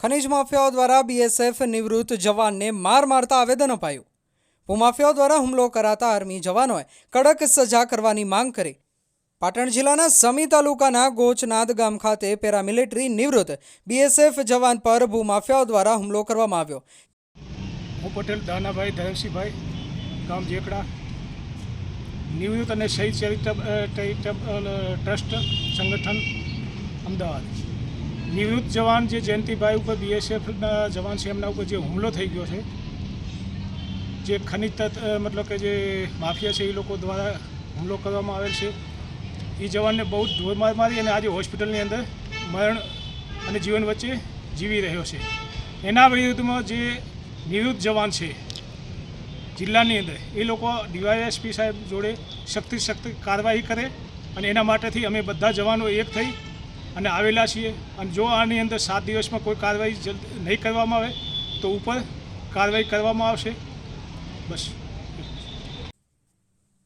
ખનીજ માફિયાઓ દ્વારા બીએસએફ નિવૃત્ત જવાનને માર મારતા આવેદન અપાયું. ભૂમાફિયાઓ દ્વારા હુમલો કરાતા આર્મી જવાનોએ કડક સજા કરવાની માંગ કરી. પાટણ જિલ્લાના સમી તાલુકાના ગોચનાદ ગામ ખાતે પેરામિલિટરી નિવૃત્ત બીએસએફ જવાન પર ભૂમાફિયાઓ દ્વારા હુમલો કરવામાં આવ્યો. હું પટેલ, દાનાભાઈ, ધરમસિંહભાઈ, ગામ જેકડા, નિવૃત્ત અને શહીદ ચેરિટેબલ ટ્રસ્ટ સંગઠન, અમદાવાદ. નિવૃત્ત જવાન જે જયંતિભાઈ ઉપર બીએસએફના જવાન છે, એમના ઉપર જે હુમલો થઈ ગયો છે, જે ખનિજ તત્વ મતલબ કે જે માફિયા છે, એ લોકો દ્વારા હુમલો કરવામાં આવેલ છે. એ જવાનને બહુ જ ધોરમાર મારી અને આજે હોસ્પિટલની અંદર મરણ અને જીવન વચ્ચે જીવી રહ્યો છે. એના વિરુદ્ધમાં જે નિવૃત્ત જવાન છે, જિલ્લાની અંદર, એ લોકો ડીવાયએસપી સાહેબ જોડે શક્તિ શક્તિ કાર્યવાહી કરે અને એના માટેથી અમે બધા જવાનો એક થઈ અને આવેલા છીએ. અને જો આની અંદર સાત દિવસમાં કોઈ કાર્યવાહી નહીં કરવામાં આવે, તો ઉપર કાર્યવાહી કરવામાં આવશે. બસ.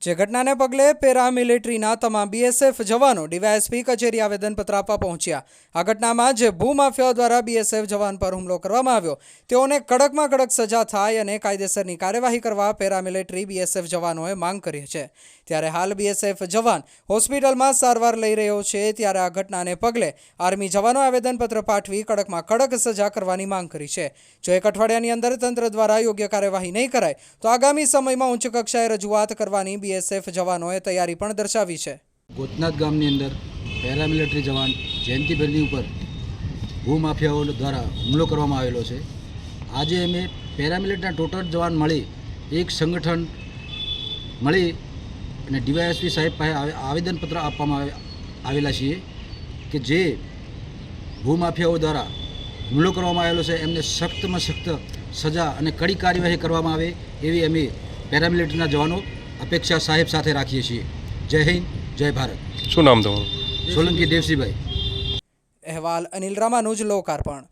જે ઘટનાને પગલે પેરામિલિટરીના તમામ બીએસએફ જવાનો ડીવાયએસપી કચેરી આવેદનપત્ર આપવા પહોંચ્યા. આ ઘટનામાં જે ભૂમાફિયાઓ દ્વારા બીએસએફ જવાન પર હુમલો કરવામાં આવ્યો, તેઓને કડકમાં કડક સજા થાય અને કાયદેસરની કાર્યવાહી કરવા પેરામિલિટરી બીએસએફ જવાનોએ માંગ કરી છે. ત્યારે હાલ બીએસએફ જવાન હોસ્પિટલમાં સારવાર લઈ રહ્યો છે, ત્યારે આ ઘટનાને પગલે આર્મી જવાનો આવેદનપત્ર પાઠવી કડકમાં કડક સજા કરવાની માંગ કરી છે. જો એક અઠવાડિયાની અંદર તંત્ર દ્વારા યોગ્ય કાર્યવાહી નહીં કરાય, તો આગામી સમયમાં ઉચ્ચ કક્ષાએ રજૂઆત કરવાની બીએસએફ જવાનોએ તૈયારી પણ દર્શાવી છે. ગોતનાથ ગામની અંદર પેરામિલિટરી જવાન જયંતિભાઈની ઉપર ભૂમાફિયાઓ દ્વારા હુમલો કરવામાં આવેલો છે. આજે અમે પેરામિલિટરીના ટોટલ જવાન મળી એક સંગઠન મળી અને ડીવાયએસપી સાહેબ પાસે આવે- આવેદનપત્ર આપવામાં આવે- આવેલા છીએ કે જે ભૂમાફિયાઓ દ્વારા હુમલો કરવામાં આવેલો છે, એમને સખ્તમાં સખ્ત સજા અને કડી કાર્યવાહી કરવામાં આવે એવી અમે પેરામિલિટરીના જવાનો અપેક્ષા સાહેબ સાથે રાખીએ છીએ. જય હિન્દ જય ભારત. શું નામ તમારું? સોલંકી દેવસીભાઈ. અહેવાલ અનિલ રામાનુજ લોકાર્પણ.